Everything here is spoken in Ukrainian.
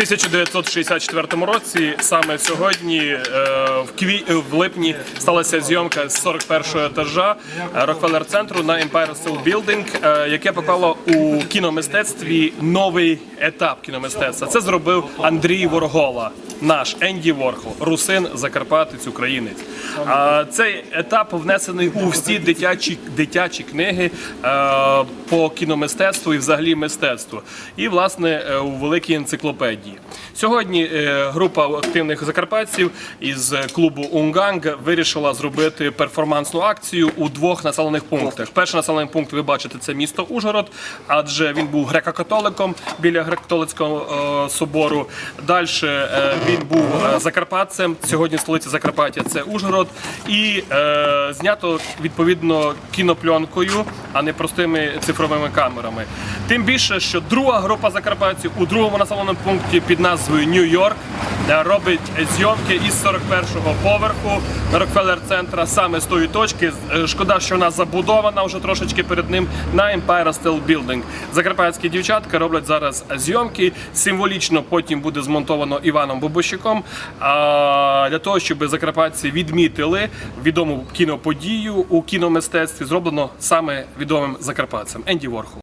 1964 році, саме сьогодні, е, в кві... е, в липні, сталася зйомка з 41-го етажа Рокфеллер центру на Empire State Building, е, яке поклало у кіномистецтві новий етап кіномистецтва. Це зробив Андрій Воргола, наш Енді Ворхол, русин, закарпатець, українець. А цей етап внесений у всі дитячі, дитячі книги е, по кіномистецтву і взагалі мистецтву. І, власне, е, у великій енциклопедії. Сьогодні е, група активних закарпатців із клубу Унганг вирішила зробити перформансну акцію у двох населених пунктах. Перший населений пункт, ви бачите, це місто Ужгород, адже він був греко-католиком біля греко-католицького собору. Далі він був е, закарпатцем. Сьогодні столиця Закарпаття це Ужгород. І е, знято відповідно кінопленкою, а не простими цифровими камерами. Тим більше, що друга група закарпатців у другому населеному пункті під назвою Нью-Йорк робить зйомки із 41-го поверху Рокфеллер центра саме з тої точки. Е, Шкода, що вона забудована вже трошечки перед ним на Empire State Building. Закарпатські дівчатка роблять зараз зйомки. Символічно потім буде змонтовано Іваном Бобощиком. Для того, щоб закарпатці відмітили відому кіноподію у кіномистецтві, зроблено саме відомим закарпатцем Енді Ворхол.